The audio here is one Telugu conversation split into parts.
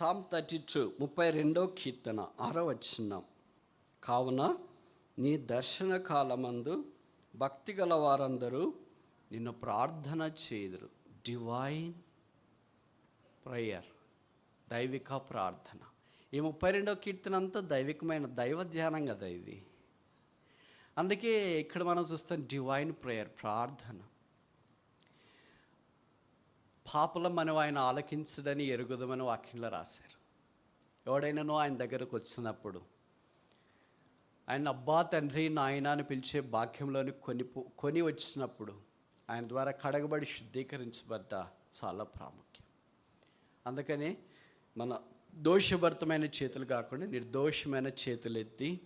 సామ్ థర్టీ టూ ముప్పై రెండో కీర్తన ఆరో కావున నీ దర్శన కాలమందు భక్తి గల వారందరూ నిన్ను ప్రార్థన చేయుదురు. డివైన్ ప్రేయర్ దైవిక ప్రార్థన. ఈ ముప్పై రెండో కీర్తన అంతా దైవికమైన దైవ ధ్యానం కదా ఇది. అందుకే ఇక్కడ మనం చూస్తాం డివైన్ ప్రేయర్ ప్రార్థన. పాపలం మనం ఆయన ఆలకించడని ఎరుగుదమని వాక్యంలో రాశారు. ఎవడైనానో ఆయన దగ్గరకు వచ్చినప్పుడు ఆయన అబ్బా తండ్రి నాయన అని పిలిచే భాగ్యంలోని కొని కొని వచ్చినప్పుడు ఆయన ద్వారా కడగబడి శుద్ధీకరించబడ్డ చాలా ప్రాముఖ్యం. అందుకని మన దోషభరితమైన చేతులు కాకుండా నిర్దోషమైన చేతులు ఎత్తి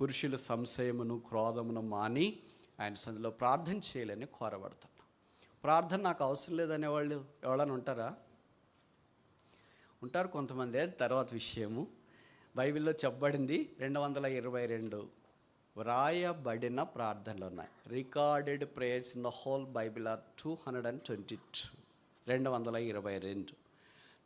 పురుషుల సంశయమును క్రోధమును మాని ఆయన సందులో ప్రార్థన చేయాలని కోరబడతాం. ప్రార్థన నాకు అవసరం లేదనేవాళ్ళు ఎవరైనా ఉంటారా? ఉంటారు కొంతమంది. తర్వాత విషయము. బైబిల్లో చెప్పబడింది రెండు వందల ఇరవై రెండు. వ్రాయబడిన ప్రార్థనలు ఉన్నాయి. Recorded prayers in the whole Bible are two hundred and twenty two రెండు వందల ఇరవై రెండు.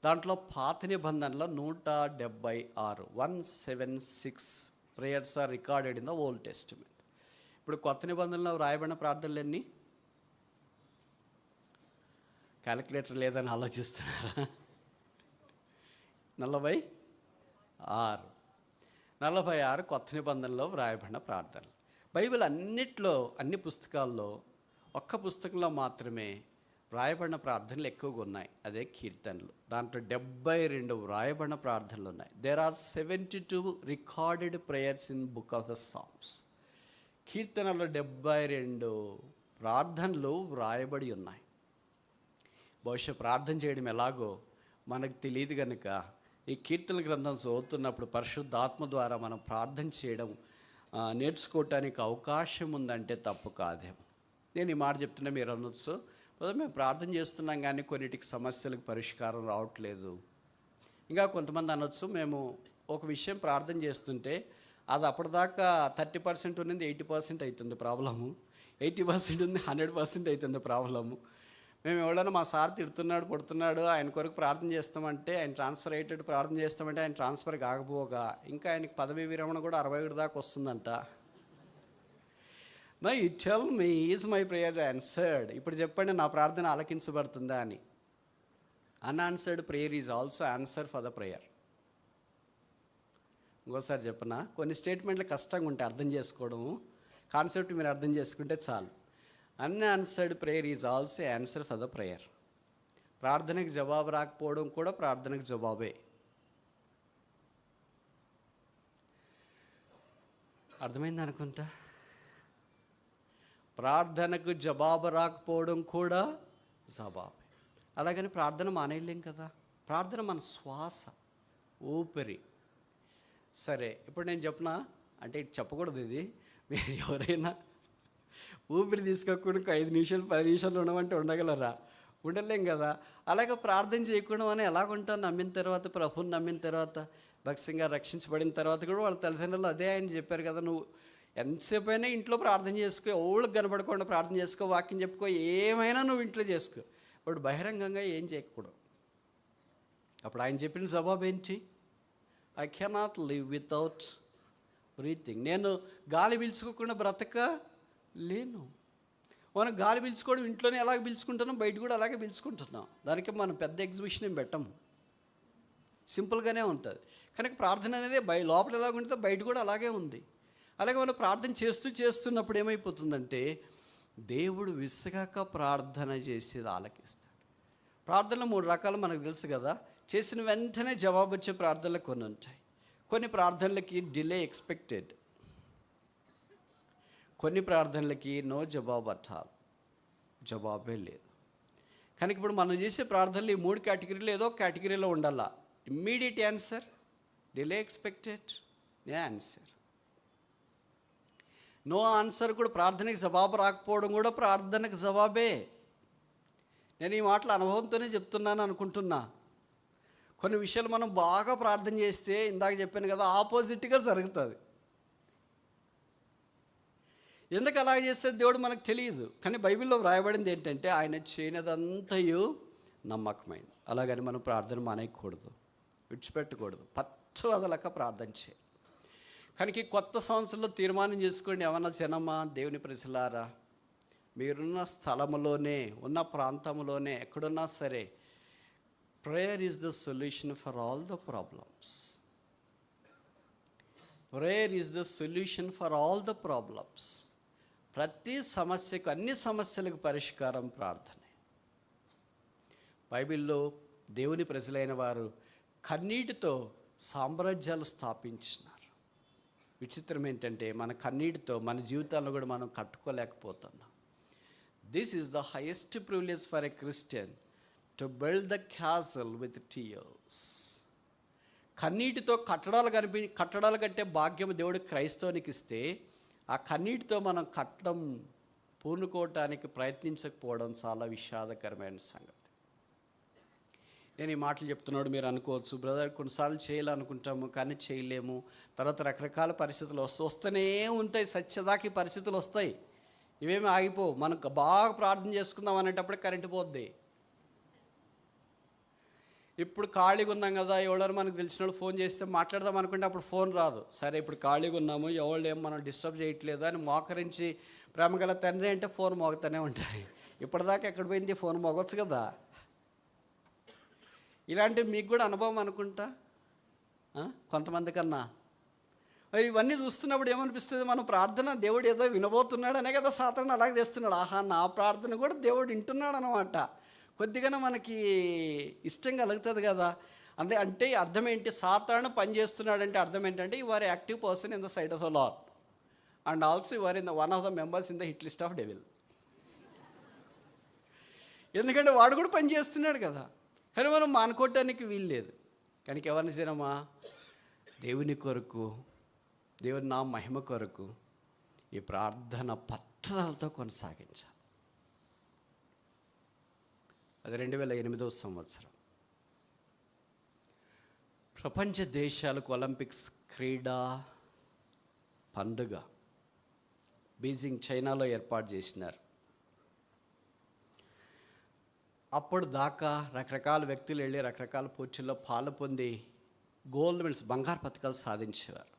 దాంట్లో పాత నిబంధనలో నూట డెబ్బై ఆరు. One seven six prayers are recorded in the Old Testament ఇప్పుడు కొత్త నిబంధనలో వ్రాయబడిన ప్రార్థనలు ఎన్ని? క్యాలిక్యులేటర్ లేదని ఆలోచిస్తున్నారా? నలభై ఆరు. నలభై ఆరు కొత్త నిబంధనలో వ్రాయబడిన ప్రార్థనలు. బైబిల్ అన్నిట్లో అన్ని పుస్తకాల్లో ఒక్క పుస్తకంలో మాత్రమే వ్రాయబడిన ప్రార్థనలు ఎక్కువగా ఉన్నాయి. అదే కీర్తనలు. దాంట్లో డెబ్బై రెండు వ్రాయబడిన ప్రార్థనలు ఉన్నాయి. There are seventy two recorded prayers in book of the songs కీర్తనలో డెబ్బై రెండు ప్రార్థనలు వ్రాయబడి ఉన్నాయి. బహుశా ప్రార్థన చేయడం ఎలాగో మనకు తెలియదు కనుక ఈ కీర్తన గ్రంథం చదువుతున్నప్పుడు పరిశుద్ధాత్మ ద్వారా మనం ప్రార్థన చేయడం నేర్చుకోవటానికి అవకాశం ఉందంటే తప్పు కాదేమో. నేను ఈ మాట చెప్తున్నా మీరు అనొచ్చు. మేము ప్రార్థన చేస్తున్నాం కానీ కొన్నిటికి సమస్యలకు పరిష్కారం రావట్లేదు. ఇంకా కొంతమంది అనొచ్చు మేము ఒక విషయం ప్రార్థన చేస్తుంటే అది అప్పటిదాకా థర్టీ పర్సెంట్ ఉన్నది ఎయిటీ పర్సెంట్ అవుతుంది ప్రాబ్లము. ఎయిటీ పర్సెంట్ ఉంది హండ్రెడ్ పర్సెంట్ అవుతుంది ప్రాబ్లము. మేము ఎవడైనా మా సార్ తిడుతున్నాడు కొడుతున్నాడు ఆయన కొరకు ప్రార్థన చేస్తామంటే ఆయన ట్రాన్స్ఫర్ అయ్యేటట్టు ప్రార్థన చేస్తామంటే ఆయన ట్రాన్స్ఫర్ కాకపోగా ఇంకా ఆయనకి పదవి విరమణ కూడా అరవై ఒకటి దాకా వస్తుందంట. నా you tell me is my prayer answered ఇప్పుడు చెప్పండి నా ప్రార్థన ఆలకించబడుతుందా అని. Unanswered prayer is also answer for the prayer ఇంకోసారి చెప్పనా? కొన్ని స్టేట్మెంట్లు కష్టంగా ఉంటాయి అర్థం చేసుకోవడము. కాన్సెప్ట్ మీరు అర్థం చేసుకుంటే చాలు. Unanswered prayer is also answer for the prayer ప్రార్థనకు జవాబు రాకపోవడం కూడా ప్రార్థనకు జవాబే. అర్థమైంది అనుకుంటా? ప్రార్థనకు జవాబు రాకపోవడం కూడా జవాబే. అలాగని ప్రార్థన మానేయలేం కదా? ప్రార్థన మన శ్వాస ఊపిరి. సరే ఇప్పుడు నేను చెప్పిన? అంటే చెప్పకూడదు ఇది. మీరు ఎవరైనా ఊపిరి తీసుకోకుండా ఐదు నిమిషాలు పది నిమిషాలు ఉండమంటే ఉండగలరా? ఉండలేం కదా. అలాగే ప్రార్థన చేయకుండా మనం ఎలాగుంటాం నమ్మిన తర్వాత ప్రభుని నమ్మిన తర్వాత భక్తంగా రక్షించబడిన తర్వాత కూడా వాళ్ళ తల్లిదండ్రులు అదే ఆయన చెప్పారు కదా. నువ్వు ఎంతసేపు అయినా ఇంట్లో ప్రార్థన చేసుకో ఎవరికి కనబడకుండా ప్రార్థన చేసుకో వాక్యం చెప్పుకో ఏమైనా నువ్వు ఇంట్లో చేసుకో. ఇప్పుడు బహిరంగంగా ఏం చేయకూడదు. అప్పుడు ఆయన చెప్పిన జవాబు ఏంటి? I cannot live without breathing నేను గాలి పీల్చుకోకుండా బ్రతక లేను. మనం గాలి పీల్చుకోవడం ఇంట్లోనే ఎలాగ పీల్చుకుంటున్నాం? బయట కూడా అలాగే పీల్చుకుంటున్నాం. దానికి మనం పెద్ద ఎగ్జిబిషన్ ఏం పెట్టము. సింపుల్గానే ఉంటుంది. కనుక ప్రార్థన అనేది బయ లోపల ఎలాగ ఉంటుందో బయట కూడా అలాగే ఉంది. అలాగే మనం ప్రార్థన చేస్తూ చేస్తున్నప్పుడు ఏమైపోతుందంటే దేవుడు విసగాక ప్రార్థన చేసేది ఆలకిస్తాడు. ప్రార్థనలు మూడు రకాలు మనకు తెలుసు కదా. చేసిన వెంటనే జవాబు వచ్చే ప్రార్థనలు కొన్ని ఉంటాయి. కొన్ని ప్రార్థనలకి డిలే ఎక్స్పెక్టెడ్. కొన్ని ప్రార్థనలకి నో జవాబు అట్టాలి జవాబే లేదు. కనుక ఇప్పుడు మనం చేసే ప్రార్థనలు ఈ మూడు కేటగిరీలు ఏదో కేటగిరీలో ఉండాలా? ఇమ్మీడియట్ ఆన్సర్ డిలే ఎక్స్పెక్టెడ్ నే ఆన్సర్ నో ఆన్సర్ కూడా ప్రార్థనకి జవాబు రాకపోవడం కూడా ప్రార్థనకు జవాబే. నేను ఈ మాటలు అనుభవంతోనే చెప్తున్నాను అనుకుంటున్నా. కొన్ని విషయాలు మనం బాగా ప్రార్థన చేస్తే ఇందాక చెప్పాను కదా ఆపోజిట్గా జరుగుతుంది. ఎందుకు అలా చేస్తాడు దేవుడు మనకు తెలియదు. కానీ బైబిల్లో వ్రాయబడింది ఏంటంటే ఆయన చేయనిదంతయు నమ్మకమైంది. అలాగని మనం ప్రార్థన మానేయకూడదు. విడిచిపెట్టకూడదు. పట్టు వదలక ప్రార్థన చేయాలి కనుక కొత్త సంవత్సరంలో తీర్మానం చేసుకోండి ఏమన్నా జనమా? దేవుని ప్రజలారా మీరున్న స్థలంలోనే ఉన్న ప్రాంతంలోనే ఎక్కడున్నా సరే prayer is the solution for all the problems prayer is the solution for all the problems ప్రతి సమస్యకు అన్ని సమస్యలకు పరిష్కారం ప్రార్థనే. బైబిల్లో దేవుని ప్రజలైన వారు కన్నీటితో సామ్రాజ్యాలు స్థాపించినారు. విచిత్రం ఏంటంటే మన కన్నీటితో మన జీవితాలను కూడా మనం కట్టుకోలేకపోతున్నాం. This is the highest privilege for a Christian to build the castle with tears కన్నీటితో కట్టడాలు కనిపి కట్టడాలు కట్టే భాగ్యం దేవుడు క్రైస్తవునికి ఇస్తే ఆ కన్నీటితో మనం కట్టడం పూనుకోవటానికి ప్రయత్నించకపోవడం చాలా విషాదకరమైన సంగతి. నేను ఈ మాటలు చెప్తున్నాడు మీరు అనుకోవచ్చు. బ్రదర్ కొన్నిసార్లు చేయాలనుకుంటాము కానీ చేయలేము. తర్వాత రకరకాల పరిస్థితులు వస్తూ వస్తూనే ఉంటాయి. సత్యదాకి పరిస్థితులు వస్తాయి. ఇవేమి ఆగిపోవు. మనకు బాగా ప్రార్థన చేసుకుందాం అనేటప్పుడు కరెంటు పోద్ది. ఇప్పుడు ఖాళీగా ఉన్నాం కదా ఎవడో మనకు తెలిసిన వాళ్ళు ఫోన్ చేస్తే మాట్లాడదాం అనుకుంటే అప్పుడు ఫోన్ రాదు. సరే ఇప్పుడు ఖాళీగా ఉన్నాము ఎవరు ఏం మనం డిస్టర్బ్ చేయట్లేదు అని మోకరించి ప్రేమ గల తండ్రి అంటే ఫోన్ మోగుతూనే ఉంటాయి. ఇప్పటిదాకా ఎక్కడ పోయింది? ఫోన్ మోగొచ్చు కదా. ఇలాంటివి మీకు కూడా అనుభవం అనుకుంటా? కొంతమంది కన్నా మరి ఇవన్నీ చూస్తున్నప్పుడు ఏమనిపిస్తుంది? మనం ప్రార్థన దేవుడు ఏదో వినబోతున్నాడనే కదా సాధారణ అలాగే చేస్తున్నాడు. ఆహా నా ప్రార్థన కూడా దేవుడు వింటున్నాడు అనమాట కొద్దిగానే మనకి ఇష్టం కలుగుతుంది కదా. అంతే అంటే అర్థం ఏంటి? సాధారణ పనిచేస్తున్నాడంటే అర్థం ఏంటంటే you are active person in the side of the lord and also you are in the one of the members in the hit list of devil ఎందుకంటే వాడు కూడా పని చేస్తున్నాడు కదా. కానీ మనం మానుకోవటానికి వీలు లేదు. కనుక ఎవరిని చేయనమా దేవుని కొరకు దేవుని నా మహిమ కొరకు ఈ ప్రార్థన పట్టుదలతో కొనసాగించాలి. అది రెండు వేల ఎనిమిదవ సంవత్సరం. ప్రపంచ దేశాలకు ఒలింపిక్స్ క్రీడా పండుగ బీజింగ్ చైనాలో ఏర్పాటు చేసినారు. అప్పుడు దాకా రకరకాల వ్యక్తులు వెళ్ళి రకరకాల పోటీల్లో పాలు పొంది గోల్డ్ మెడల్స్ బంగారు పథకాలు సాధించేవారు.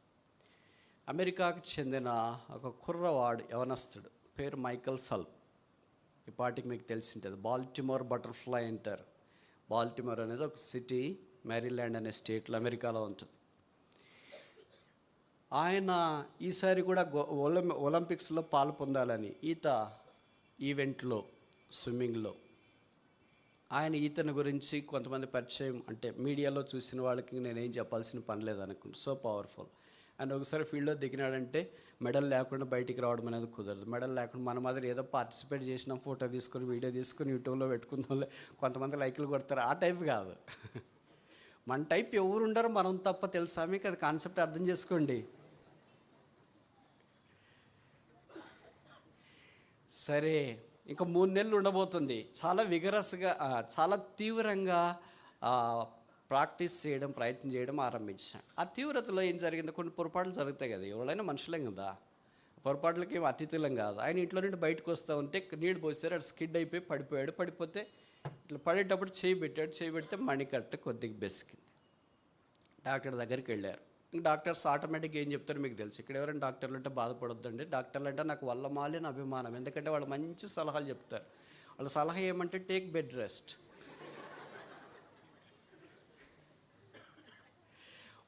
అమెరికాకు చెందిన ఒక కుర్రవాడు యవనస్తుడు పేరు మైకల్ ఫెల్ప్. ఈ పాటికి మీకు తెలిసింటుంది. బాల్టిమోర్ బటర్ఫ్లై అంటారు. బాల్టిమోర్ అనేది ఒక సిటీ మ్యారీల్యాండ్ అనే స్టేట్లో అమెరికాలో ఉంటుంది. ఆయన ఈసారి కూడా ఒలింపిక్స్లో పాలు పొందాలని ఈత ఈవెంట్లో స్విమ్మింగ్లో. ఆయన ఈతను గురించి కొంతమంది పరిచయం అంటే మీడియాలో చూసిన వాళ్ళకి నేనేం చెప్పాల్సిన పని లేదనుకుంటు. So powerful. అండ్ ఒకసారి ఫీల్డ్లో దిగినాడంటే మెడల్ లేకుండా బయటికి రావడం అనేది కుదరదు. మెడల్ లేకుండా మన మాదిరి ఏదో పార్టిసిపేట్ చేసిన ఫోటో తీసుకొని వీడియో తీసుకొని యూట్యూబ్లో పెట్టుకుందాంలే కొంతమంది లైక్లు కొడతారు. ఆ టైప్ కాదు. మన టైప్ ఎవరు ఉండరు మనం తప్ప తెలుసా? మీకు అది కాన్సెప్ట్ అర్థం చేసుకోండి. సరే ఇంకా మూడు నెలలు ఉండబోతుంది. చాలా విగరస్గా చాలా తీవ్రంగా ప్రాక్టీస్ చేయడం ప్రయత్నం చేయడం ఆరంభించాను. ఆ తీవ్రతలో ఏం జరిగింది? కొన్ని పొరపాట్లు జరుగుతాయి కదా ఎవరైనా మనుషులేం కదా? పొరపాట్లకి ఏం అతిథులం కాదు. ఆయన ఇంట్లో నుండి బయటకు వస్తూ ఉంటే నీళ్ళు పోసారు అటు స్కిడ్ అయిపోయి పడిపోయాడు. పడిపోతే ఇట్లా పడేటప్పుడు చేయి పెట్టాడు చేయి పెడితే మణికట్ట కొద్దిగా బెసికింది. డాక్టర్ దగ్గరికి వెళ్ళారు. డాక్టర్స్ ఆటోమేటిక్గా ఏం చెప్తారో మీకు తెలుసు. ఇక్కడ ఎవరైనా డాక్టర్లు అంటే బాధపడొద్దండి. డాక్టర్లు అంటే నాకు వల్ల మాలిన అభిమానం. ఎందుకంటే వాళ్ళు మంచి సలహాలు చెప్తారు. వాళ్ళ సలహా ఏమంటే టేక్ బెడ్ రెస్ట్.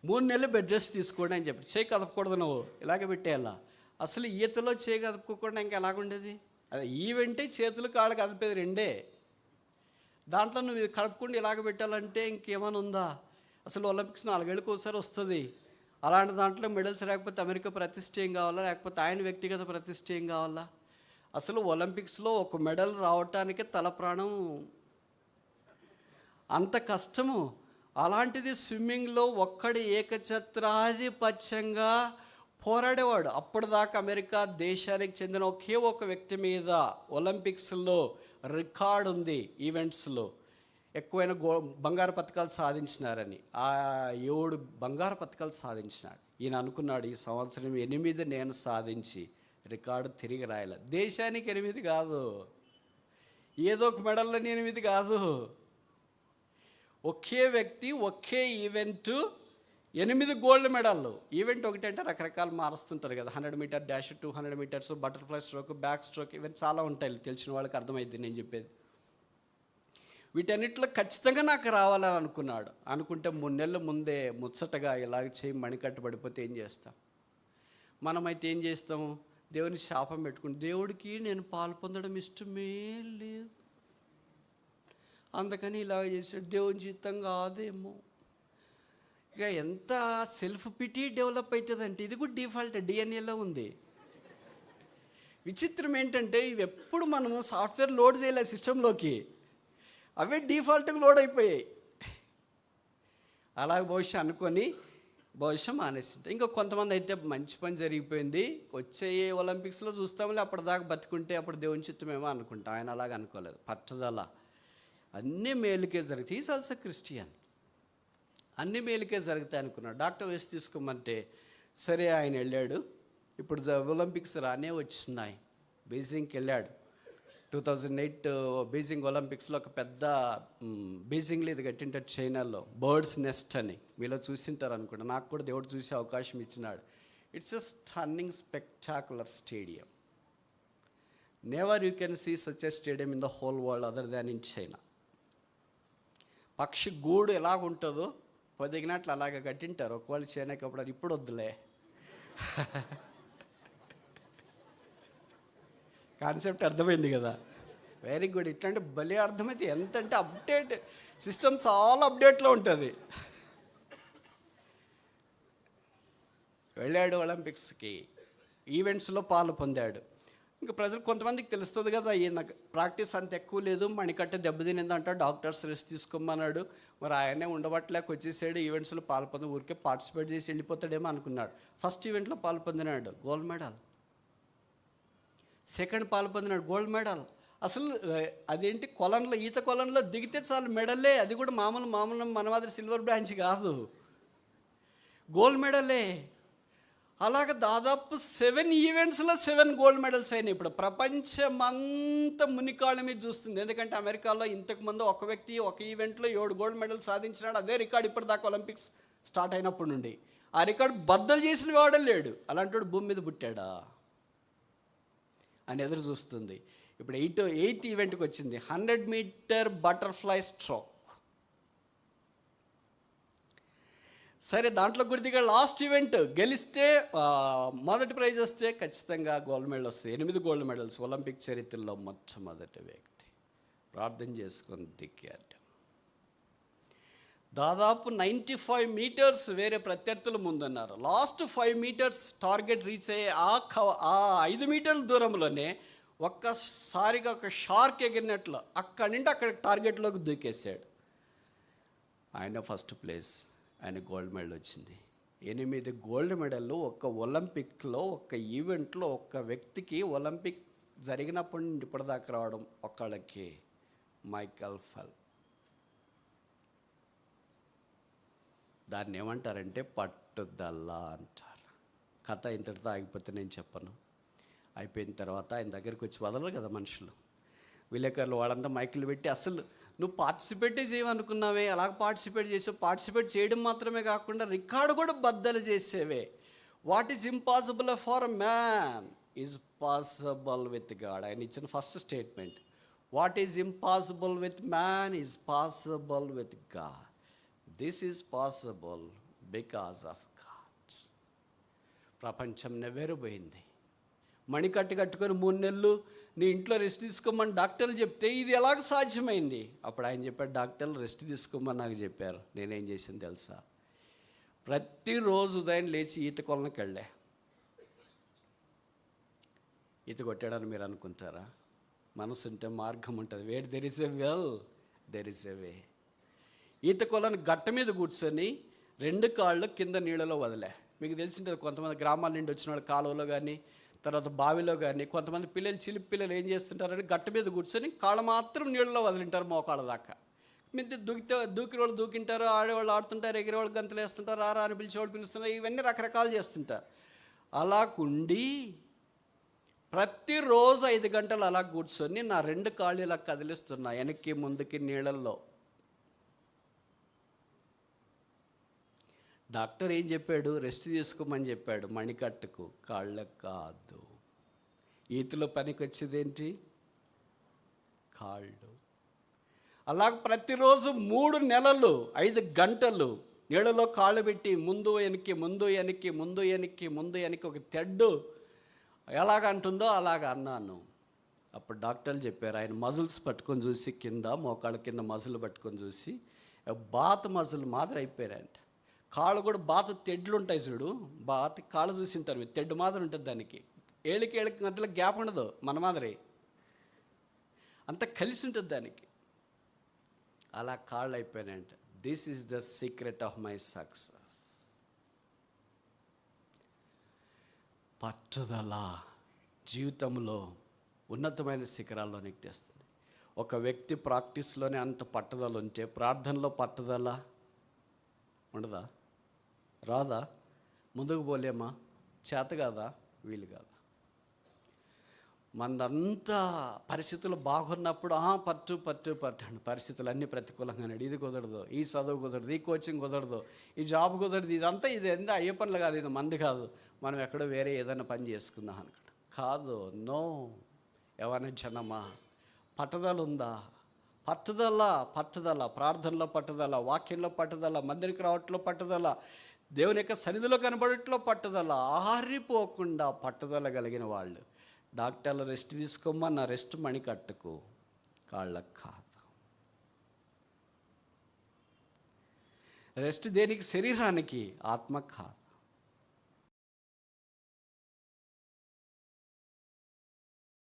మూడు నెలలు బెడ్ రెస్ట్ తీసుకోండి అని చెప్పి చేయి కదపకూడదు నువ్వు ఇలాగ పెట్టేయాలా. అసలు ఈతలో చేయి కదుపుకోకుండా ఇంకా ఎలాగుండేది? అదే ఈవెంటే చేతులు కాళ్ళు కదిపేది రెండే. దాంట్లో నువ్వు ఇది కలుపుకుండా ఇలాగ పెట్టాలంటే ఇంకేమైనా ఉందా? అసలు ఒలింపిక్స్ నాలుగేళ్ళకి ఒకసారి వస్తుంది. అలాంటి దాంట్లో మెడల్స్ లేకపోతే అమెరికా ప్రతిష్ట ఏం కావాలా? లేకపోతే ఆయన వ్యక్తిగత ప్రతిష్ట ఏం కావాలా? అసలు ఒలింపిక్స్లో ఒక మెడల్ రావటానికి తల ప్రాణం. అంత కష్టము. అలాంటిది స్విమ్మింగ్లో ఒక్కడి ఏకఛత్రాధిపత్యంగా పోరాడేవాడు. అప్పటిదాకా అమెరికా దేశానికి చెందిన ఒకే ఒక వ్యక్తి మీద ఒలింపిక్స్లో రికార్డ్ ఉంది ఈవెంట్స్లో. ఎక్కువైన గో బంగారు పథకాలు సాధించినారని. ఆ ఏడు బంగారు పథకాలు సాధించినాడు. ఈయన అనుకున్నాడు ఈ సంవత్సరం ఎనిమిది నేను సాధించి రికార్డు తిరిగి రాయాలి. దేశానికి ఎనిమిది కాదు. ఏదో ఒక మెడల్లో ఎనిమిది కాదు. ఒకే వ్యక్తి ఒకే ఈవెంట్ ఎనిమిది గోల్డ్ మెడల్లు. ఈవెంట్ ఒకటి అంటే రకరకాలు మారుస్తుంటారు కదా. Hundred meter dash two hundred meters butterfly stroke backstroke ఇవన్నీ చాలా ఉంటాయి. తెలిసిన వాళ్ళకి అర్థమైంది నేను చెప్పేది. వీటన్నిటిలో ఖచ్చితంగా నాకు రావాలని అనుకున్నాడు. అనుకుంటే మూడు నెలల ముందే ముచ్చటగా ఇలాగ చేయి మణికట్టు పడిపోతే ఏం చేస్తాం? మనమైతే ఏం చేస్తాము? దేవుని శాపం పెట్టుకుని దేవుడికి నేను పాలు పొందడం ఇష్టమే లేదు. అందుకని ఇలా చేశాడు. దేవుని జీవితం కాదేమో. ఇక ఎంత సెల్ఫ్ పిటీ డెవలప్ అవుతుందంటే ఇది కూడా డిఫాల్ట్ డిఎన్ఏలో ఉంది. విచిత్రం ఏంటంటే ఇవి ఎప్పుడు మనము సాఫ్ట్వేర్ లోడ్ చేయలేదు సిస్టంలోకి అవే డిఫాల్ట్గా లోడ్ అయిపోయాయి. అలా బహుశా అనుకొని బహుశా మానేసింటే ఇంకా కొంతమంది అయితే మంచి పని జరిగిపోయింది. వచ్చే ఒలింపిక్స్లో చూస్తాములే అప్పటిదాకా బతుకుంటే అప్పుడు దేవుని చిత్తమేమో అనుకుంటా. ఆయన అలాగ అనుకోలేదు. పట్టుదల. అన్నీ మేలుకే జరిగితే ఈజ్ ఆల్సో క్రిస్టియన్ అన్ని మేలుకే జరుగుతాయి అనుకున్నాడు. డాక్టర్ వేసి తీసుకోమంటే సరే ఆయన వెళ్ళాడు. ఇప్పుడు ఒలింపిక్స్ రానే వచ్చినాయి. బీజింగ్కి వెళ్ళాడు. టూ థౌజండ్ ఎయిట్ బీజింగ్ ఒలింపిక్స్లో ఒక పెద్ద బీజింగ్లో ఇది కట్టింటారు చైనాలో. బర్డ్స్ నెస్ట్ అని. మీలో చూసింటారు అనుకుంటా. నాకు కూడా దేవుడు చూసే అవకాశం ఇచ్చినాడు. It's a stunning spectacular stadium never you can see such a stadium in the whole world other than in China పక్షి గూడు ఎలాగుంటుందో పొదిగినట్లు అలాగ కట్టింటారు. ఒకవేళ చేనేకప్పుడు అది ఇప్పుడు వద్దులే. కాన్సెప్ట్ అర్థమైంది కదా. Very good. ఇట్లాంటి భలే అర్థమైతే ఎంత అంటే అప్డేట్ సిస్టమ్ చాలా అప్డేట్లో ఉంటుంది. వెళ్ళాడు ఒలింపిక్స్కి. ఈవెంట్స్లో పాలు పొందాడు. ఇంకా ప్రజలు కొంతమందికి తెలుస్తుంది కదా ఈయన ప్రాక్టీస్ అంత ఎక్కువ లేదు మణికట్ట దెబ్బతినిందంట డాక్టర్స్ రెస్ట్ తీసుకోమన్నాడు. మరి ఆయనే ఉండబట్టలేక వచ్చేసాడు ఈవెంట్స్లో పాల్పొంది ఊరికే పార్టిసిపేట్ చేసి వెళ్ళిపోతాడేమో అనుకున్నాడు. ఫస్ట్ ఈవెంట్లో పాల్పొందినాడు గోల్డ్ మెడల్ సెకండ్ పాల్పొందినాడు గోల్డ్ మెడల్ అసలు అదేంటి కొలంలో ఈత కొలంలో దిగితే చాలు మెడలే అది కూడా మామూలు మామూలు మన మాదిరి సిల్వర్ బ్రాంచ్ కాదు. గోల్డ్ మెడలే అలాగ దాదాపు సెవెన్ ఈవెంట్స్లో సెవెన్ గోల్డ్ మెడల్స్ అయినాయి ఇప్పుడు. ప్రపంచమంతా మునికాళ్ళ మీద చూస్తుంది. ఎందుకంటే అమెరికాలో ఇంతకుముందు ఒక వ్యక్తి ఒక ఈవెంట్లో ఏడు గోల్డ్ మెడల్ సాధించినాడు. అదే రికార్డ్ ఇప్పటిదాకా ఒలింపిక్స్ స్టార్ట్ అయినప్పటి నుండి. ఆ రికార్డు బద్దలు చేసిన వాడే లేడు. అలాంటి వాడు భూమి మీద పుట్టాడా? అని ఎదురు చూస్తుంది. ఇప్పుడు ఎయిట్ ఎయిత్ ఈవెంట్కి వచ్చింది. Hundred meter butterfly stroke. సరే దాంట్లో గుర్తిగా లాస్ట్ ఈవెంట్ గెలిస్తే మొదటి ప్రైజ్ వస్తే ఖచ్చితంగా గోల్డ్ మెడల్ వస్తుంది. ఎనిమిది గోల్డ్ మెడల్స్ ఒలింపిక్ చరిత్రలో మొట్టమొదటి వ్యక్తి. ప్రార్థన చేసుకొని దిక్కాడు దాదాపు నైంటీ ఫైవ్ మీటర్స్ వేరే ప్రత్యర్థులు ముందున్నారు. Last five metres target reach అయ్యే ఆ క ఆ ఐదు మీటర్ల దూరంలోనే ఒక్కసారిగా ఒక షార్క్ ఎగిరినట్లు అక్కడి నుండి అక్కడ టార్గెట్లోకి దూకేశాడు. ఆయన ఫస్ట్ ప్లేస్. ఆయన గోల్డ్ మెడల్ వచ్చింది. ఎనిమిది గోల్డ్ మెడల్లు ఒక్క ఒలింపిక్లో ఒక్క ఈవెంట్లో ఒక్క వ్యక్తికి ఒలింపిక్ జరిగినప్పటి నుండి ఇప్పటిదాకా రావడం ఒక్కళ్ళకి మైకల్ ఫల్. దాన్ని ఏమంటారంటే పట్టుదల అంటారు. కథ ఇంతటితో ఆగిపోతే నేను చెప్పను. అయిపోయిన తర్వాత ఆయన దగ్గరికి వచ్చి వదలరు కదా మనుషులు. విలేకరులు వాళ్ళంతా మైకులు పెట్టి అసలు నువ్వు పార్టిసిపేటే చేయమనుకున్నావే అలాగ పార్టిసిపేట్ చేసావు. పార్టిసిపేట్ చేయడం మాత్రమే కాకుండా రికార్డు కూడా బద్దలు చేసేవే. What is impossible for man is possible with God ఆయన ఇచ్చిన first statement what is impossible with man is possible with God this is possible because of God ప్రపంచం నెవ్వెరపోయింది. మణికట్టు కట్టుకొని మూడు నెలలు నీ ఇంట్లో రెస్ట్ తీసుకోమని డాక్టర్లు చెప్తే ఇది ఎలాగ సాధ్యమైంది? అప్పుడు ఆయన చెప్పాడు డాక్టర్లు రెస్ట్ తీసుకోమని నాకు చెప్పారు. నేనేం చేసాను తెలుసా? ప్రతిరోజు ఉదయం లేచి ఈత కొలనకి వెళ్ళా. ఈత కొట్టాడని మీరు అనుకుంటారా? మనసు ఉంటే మార్గం ఉంటుంది. Where there is a will there is a way ఈత కొలను గట్ట మీద కూర్చొని రెండు కాళ్ళు కింద నీళ్ళలో వదిలే. మీకు తెలిసింటుంది కొంతమంది గ్రామాల నుండి వచ్చిన వాళ్ళు కాలువలో కానీ తర్వాత బావిలో కానీ కొంతమంది పిల్లలు చిలిపి పిల్లలు ఏం చేస్తుంటారంటే గట్ట మీద కూర్చొని కాళ్ళు మాత్రం నీళ్ళలో వదిలింటారు మోకాళ్ళ దాకా. మీద దూకితే దూకిన వాళ్ళు దూకింటారు ఆడేవాళ్ళు ఆడుతుంటారు ఎగిరేవాళ్ళు గంతులు వేస్తుంటారు ఆరా అని పిలిచేవాళ్ళు పిలుస్తున్నారు ఇవన్నీ రకరకాలు చేస్తుంటారు. అలా కుండి ప్రతిరోజు ఐదు గంటలు అలా కూర్చొని నా రెండు కాళ్ళు ఇలా కదిలిస్తున్నా వెనక్కి ముందుకి నీళ్ళల్లో. డాక్టర్ ఏం చెప్పాడు? రెస్ట్ తీసుకోమని చెప్పాడు. మణికట్టుకు కాళ్ళకు కాదు. ఈతలో పనికి వచ్చేదేంటి కాళ్ళు. అలాగ ప్రతిరోజు మూడు నెలలు ఐదు గంటలు నీళ్ళలో కాళ్ళు పెట్టి ముందు వెనక్కి ముందు వెనక్కి ముందు వెనక్కి ముందు వెనక్కి ఒక తెడ్డు ఎలాగ అంటుందో అలాగ అన్నాను. అప్పుడు డాక్టర్లు చెప్పారు ఆయన మజిల్స్ పట్టుకొని చూసి కింద మోకాళ్ళ కింద మజిల్ పట్టుకొని చూసి బాత్ మజిల్ మాదిరి అయిపోయారంట. కాళ్ళు కూడా బాత తెడ్లు ఉంటాయి చూడు. బాత కాళ్ళు చూసి ఉంటారు మీరు. తెడ్డు మాదిరి ఉంటుంది దానికి. ఏళ్ళకి ఏళ్ళకి మధ్యలో గ్యాప్ ఉండదు మన మాదిరి. అంత కలిసి ఉంటుంది దానికి. అలా కాళ్ళు అయిపోయినాయంట. This is the secret of my success పట్టుదల జీవితంలో ఉన్నతమైన శిఖరాల్లోనికి తెస్తుంది. ఒక వ్యక్తి ప్రాక్టీస్లోనే అంత పట్టుదల ఉంటే ప్రార్థనలో పట్టుదల ఉండదా? రాదా? ముందుకు పోలేమా? చేత కాదా? వీలు కాదా? మందంతా పరిస్థితులు బాగున్నప్పుడు ఆ పట్టు పట్టు పట్టు అండి పరిస్థితులు అన్నీ ప్రతికూలంగా ఉన్నాడు ఇది కుదరదు. ఈ చదువు కుదరదు. ఈ కోచింగ్ కుదరదు. ఈ జాబ్ కుదరదు. ఇదంతా ఇది ఎంత అయ్యే పనులు కాదు. ఇది మంది కాదు. మనం ఎక్కడో వేరే ఏదైనా పని చేసుకుందాం అనమాట కాదు. నో. ఎవరైనా జనమా? పట్టుదల ఉందా? పట్టుదల పట్టుదల. ప్రార్థనలో పట్టుదల వాక్యంలో పట్టుదల మందిరికి రావట్లో పట్టుదల. దేవుని యొక్క సన్నిధిలో కనబడట్లో పట్టుదల ఆహారిపోకుండా పట్టుదల కలిగిన వాళ్ళు. డాక్టర్లు రెస్ట్ తీసుకోమన్న రెస్ట్ మణి కట్టుకు కాళ్ళకు కాదు. రెస్ట్ దేనికి? శరీరానికి ఆత్మ కాదు.